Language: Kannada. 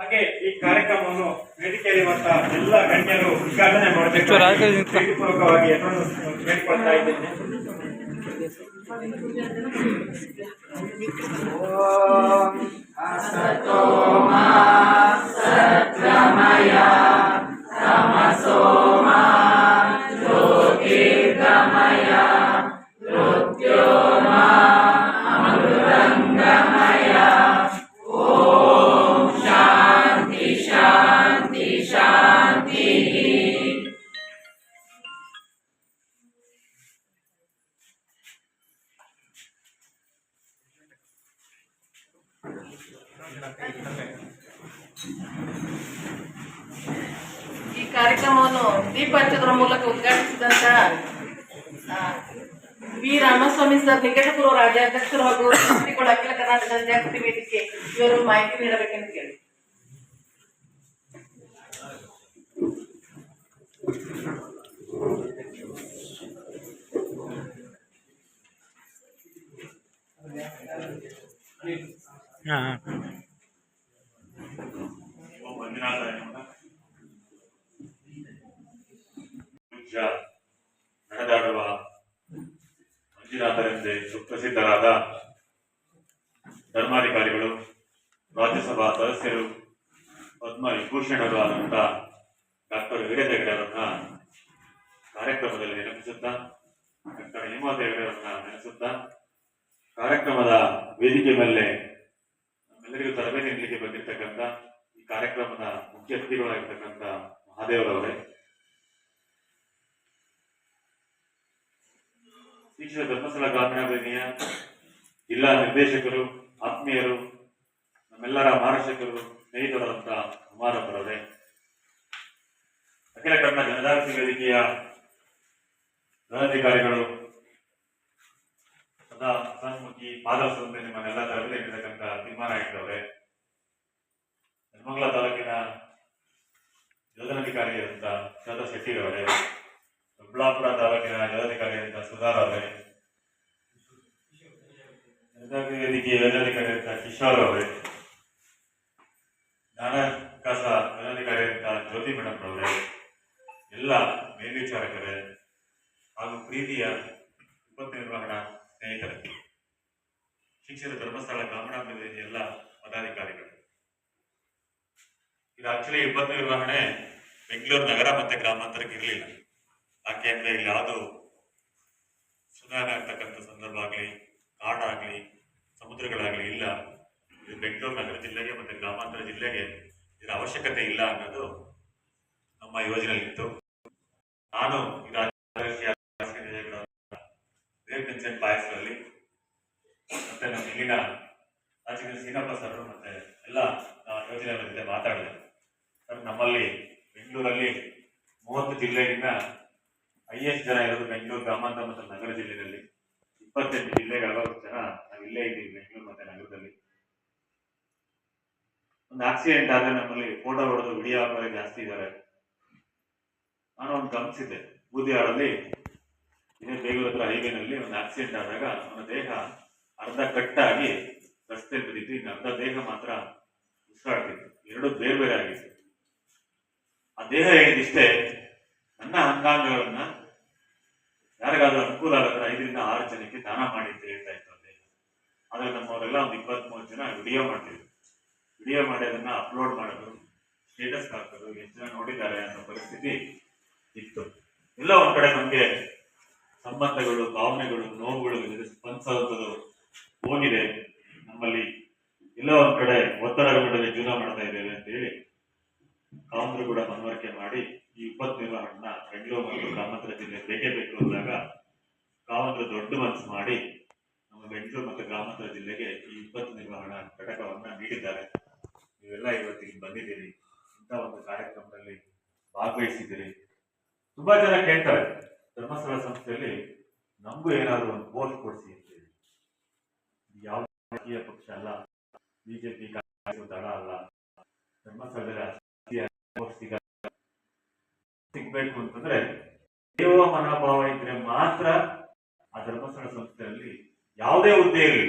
ಹಾಗೆ ಈ ಕಾರ್ಯಕ್ರಮವನ್ನು ವೇದಿಕೆಯಲ್ಲಿ ಇರುವಂತ ಎಲ್ಲ ಗಣ್ಯರು ಉದ್ಘಾಟನೆ ಮಾಡಬೇಕು. ಪ್ರೀತಿಪೂರ್ವಕವಾಗಿ ಎಲ್ಲರನ್ನು ಕೇಳಿಕೊಳ್ತಾ ಇದ್ದೇನೆ. ಈ ಕಾರ್ಯಕ್ರಮವನ್ನು ದೀಪ ಹಚ್ಚೋದ್ರ ಮೂಲಕ ಉದ್ಘಾಟಿಸಿದಂತ ಆ, ವಿ ರಾಮಸ್ವಾಮಿ ಸರ್ ನಿಕಟಪೂರ್ವ ರಾಜ್ಯಾಧ್ಯಕ್ಷರು ಹಾಗೂ ಶ್ರೀಗಳು ಅಖಿಲ ಕರ್ನಾಟಕ ಜಾಗೃತಿ ವೇದಿಕೆ ಇವರು ಮಾಹಿತಿ ನೀಡಬೇಕೆಂದು ಕೇಳಿ ಮಂಜುನಾಥ ಪೂಜ್ಯ ನಡೆದಾಡುವ ಮಂಜುನಾಥರೆಂದೇ ಸುಪ್ರಸಿದ್ಧರಾದ ಧರ್ಮಾಧಿಕಾರಿಗಳು, ರಾಜ್ಯಸಭಾ ಸದಸ್ಯರು, ಪದ್ಮ ವಿಭೂಷಣರು ಆದಂತಹ ಡಾಕ್ಟರ್ ವೀರದೇಗಡರನ್ನ ಕಾರ್ಯಕ್ರಮದಲ್ಲಿ ನೆನಪಿಸುತ್ತಾ, ಡಾಕ್ಟರ್ ಹೇಮಾವತಿ ಹೆಗಡೆಯವರನ್ನ ನೆನೆಸುತ್ತಾ ಕಾರ್ಯಕ್ರಮದ ವೇದಿಕೆ ಮೇಲೆ ನಮ್ಮೆಲ್ಲರಿಗೂ ತರಬೇತಿ ನೀಡಲಿಕ್ಕೆ ಬಂದಿರತಕ್ಕಂಥ ಈ ಅತಿಥಿಗಳಾಗಿರ್ತಕ್ಕಂಥ ಮಹಾದೇವರವರೇ ಶಿಕ್ಷಣ ಧರ್ಮಸ್ಥಳ ಗ್ರಾಮೀಣಾಭಿವೃದ್ಧಿಯ ಜಿಲ್ಲಾ ನಿರ್ದೇಶಕರು, ಆತ್ಮೀಯರು, ನಮ್ಮೆಲ್ಲರ ಮಾರ್ಗದರ್ಶಕರು ಸ್ನೇಹಿತರಾದಂಥ ಕುಮಾರಪ್ಪರವರೇ. ಅಖಿಲ ಕನ್ನಡ ಜನಜಾಗೃತಿ ವೇದಿಕೆಯ ಜಿಲ್ಲಾಧಿಕಾರಿಗಳು ಸದಾ ಸನ್ಮುಖಿ ಪಾದವಸಂತೆ ನಿಮ್ಮನ್ನೆಲ್ಲ ತರಬೇತಿ ನೀಡತಕ್ಕಂಥ ಇಟ್ಟವರೇ ನೆಲಮಂಗಲ ತಾಲೂಕಿನ ಯೋಜನಾಧಿಕಾರಿಯಾದಂಥ ಶೆಟ್ಟಿ ಶೆಟ್ಟಿರವರೇ, ದೊಡ್ಡಬಳ್ಳಾಪುರ ತಾಲೂಕಿನ ಯೋಜನಾಧಿಕಾರಿಯಾದಂಥ ಸುಧಾರ್ ಅವರೇ ಜನಜಾಗೃತಿ ವೇದಿಕೆ ಯೋಜನಾಧಿಕಾರಿಯಾದಂಥ ಕಿಶೋರ್ ಅವರೇ ಜ್ಞಾನ ವಿಕಾಸ ಯೋಜನಾಧಿಕಾರಿಯಾದಂಥ ಜ್ಯೋತಿ ಮೇಡಮ್ ಅವರೇ, ಎಲ್ಲ ಮೇಲ್ವಿಚಾರಕರೇ ಹಾಗೂ ಪ್ರೀತಿಯ ವಿಪತ್ತು ನಿರ್ವಹಣಾ ಸ್ನೇಹಿತರೆ, ಶಿಕ್ಷಣ ಧರ್ಮಸ್ಥಳ ಗ್ರಾಮೀಣಾಭಿವೃದ್ಧಿ ಎಲ್ಲ ಪದಾಧಿಕಾರಿಗಳು. ಇದು ಆಕ್ಚುಲಿ ವಿಪತ್ತು ನಿರ್ವಹಣೆ ಬೆಂಗಳೂರು ನಗರ ಮತ್ತೆ ಗ್ರಾಮಾಂತರಕ್ಕೆ ಇರಲಿಲ್ಲ. ಯಾಕೆ ಅಂದ್ರೆ ಇಲ್ಲಿ ಯಾವುದು ಸುನಾಮಿ ಆಗ್ತಕ್ಕಂಥ ಸಂದರ್ಭ ಆಗಲಿ ಕಾಡಾಗ್ಲಿ ಸಮುದ್ರಗಳಾಗಲಿ ಇಲ್ಲ. ಇದು ಬೆಂಗಳೂರು ನಗರ ಜಿಲ್ಲೆಗೆ ಮತ್ತೆ ಗ್ರಾಮಾಂತರ ಜಿಲ್ಲೆಗೆ ಇದರ ಅವಶ್ಯಕತೆ ಇಲ್ಲ ಅನ್ನೋದು ನಮ್ಮ ಯೋಜನೆಯಲ್ಲಿತ್ತು. ನಾನು ಈ ರಾಜ್ಯ ಮತ್ತೆ ನಮ್ಮ ಇಲ್ಲಿನ ರಾಜ್ಯದ ಸೀನಪ್ಪ ಸರ್ ಮತ್ತೆ ಎಲ್ಲ ಯೋಜನೆಗಳ ಜೊತೆ ಮಾತಾಡಿದೆ. ಸರ್, ನಮ್ಮಲ್ಲಿ ಬೆಂಗಳೂರಲ್ಲಿ ಮೂವತ್ತು ಜಿಲ್ಲೆಯಿಂದ ಹೈಯೆಸ್ಟ್ ಜನ ಇರೋದು ಬೆಂಗಳೂರು ಗ್ರಾಮಾಂತರ ಮತ್ತು ನಗರ ಜಿಲ್ಲೆಯಲ್ಲಿ. ಇಪ್ಪತ್ತೆಂಟು ಜಿಲ್ಲೆಗಳ ಜನ ನಾವು ಇದ್ದೀವಿ ಬೆಂಗಳೂರು ಮತ್ತೆ ನಗರದಲ್ಲಿ. ಒಂದು ಆಕ್ಸಿಡೆಂಟ್ ಆದ್ರೆ ನಮ್ಮಲ್ಲಿ ಫೋಟೋ ಹೊಡೆದು ವಿಡಿಯೋ ಹಾಕೋರೆ ಜಾಸ್ತಿ ಇದ್ದಾರೆ ನಾನು ಒಂದು ಗಮನಿಸಿದ್ದೆ. ಬೂದಿಯಾಳಲ್ಲಿ ಇದೇ ಬೇಗೂರು ಹತ್ರ ಹೈವೇನಲ್ಲಿ ಒಂದು ಆಕ್ಸಿಡೆಂಟ್ ಆದಾಗ ಅವನ ದೇಹ ಅರ್ಧ ಕಟ್ಟಾಗಿ ರಸ್ತೆ ಬಿದ್ದಿತ್ತು, ಇನ್ನು ಅರ್ಧ ದೇಹ ಮಾತ್ರ ಉಸಿರಾಡ್ತಿತ್ತು. ಎರಡು ಬೇರೆ ಬೇರೆ ಆಗಿತ್ತು. ದೇಹ ಹೇಳಿದಿಷ್ಟೇ ನನ್ನ ಅಂಗಾಂಗಗಳನ್ನ ಯಾರಿಗಾದ್ರೂ ಅನುಕೂಲ ಆಗತ್ತೆ ಐದರಿಂದ ಆರು ಜನಕ್ಕೆ ದಾನ ಮಾಡಿ ಅಂತ ಹೇಳ್ತಾ ಇತ್ತು ಆ ಆದ್ರೆ ನಮ್ಮವರೆಲ್ಲ ಒಂದು ಇಪ್ಪತ್ತ್ ಮೂವತ್ತು ಜನ ವಿಡಿಯೋ ಮಾಡ್ತಿದ್ರು. ವಿಡಿಯೋ ಮಾಡಿ ಅದನ್ನ ಅಪ್ಲೋಡ್ ಮಾಡೋದು ಸ್ಟೇಟಸ್ ಹಾಕೋದು, ಎಷ್ಟು ಜನ ನೋಡಿದ್ದಾರೆ ಅನ್ನೋ ಪರಿಸ್ಥಿತಿ ಇತ್ತು. ಎಲ್ಲ ಒಂದ್ ಕಡೆ ನಮ್ಗೆ ಸಂಬಂಧಗಳು, ಭಾವನೆಗಳು, ನೋವುಗಳು ಸ್ಪಂದಿಸೋದು ಹೋಗಿದೆ. ನಮ್ಮಲ್ಲಿ ಎಲ್ಲೋ ಒಂದ್ ಕಡೆ ನಡುವೆ ಜೀವನ ಮಾಡ್ತಾ ಇದ್ದೇವೆ ಅಂತ ಹೇಳಿ ಕಾವಂದ್ರು ಕೂಡ ಮನವರಿಕೆ ಮಾಡಿ ಈ ವಿಪತ್ತು ನಿರ್ವಹಣೆನ ಬೆಂಗಳೂರು ಮತ್ತು ಗ್ರಾಮಾಂತರ ಜಿಲ್ಲೆ ಬೇಕೇ ಬೇಕು ಅಂದಾಗ ಕಾವಂದ್ರು ದೊಡ್ಡ ಮನಸ್ಸು ಮಾಡಿ ನಮ್ಮ ಬೆಂಗಳೂರು ಮತ್ತು ಗ್ರಾಮಾಂತರ ಜಿಲ್ಲೆಗೆ ಈ ವಿಪತ್ತು ನಿರ್ವಹಣಾ ಘಟಕವನ್ನ ನೀಡಿದ್ದಾರೆ. ನೀವೆಲ್ಲ ಇವತ್ತಿಗೆ ಬಂದಿದ್ದೀರಿ. ಇಂಥ ಒಂದು ಕಾರ್ಯಕ್ರಮದಲ್ಲಿ ಭಾಗವಹಿಸಿದ್ದೀರಿ. ತುಂಬಾ ಜನ ಕೇಳ್ತಾರೆ, ಧರ್ಮಸ್ಥಳ ಸಂಸ್ಥೆಯಲ್ಲಿ ನಮಗೂ ಏನಾದ್ರು ಒಂದು ಪೋಸ್ಟ್ ಕೊಡಿಸಿ ಅಂತ ಹೇಳಿ ಇದು ಯಾವ ರಾಜಕೀಯ ಪಕ್ಷ ಅಲ್ಲ, ಬಿಜೆಪಿ ದಳ ಅಲ್ಲ, ಧರ್ಮಸ್ಥಳದಲ್ಲಿ ಸಿಗಲ್ಲ. ಸಿಗ್ಬೇಕು ಅಂತಂದ್ರೆ ದೇವ ಮನೋಭಾವ ಇದ್ರೆ ಮಾತ್ರ ಆ ಧರ್ಮಸ್ಥಳ ಸಂಸ್ಥೆಯಲ್ಲಿ ಯಾವುದೇ ಹುದ್ದೆ ಇರಲಿ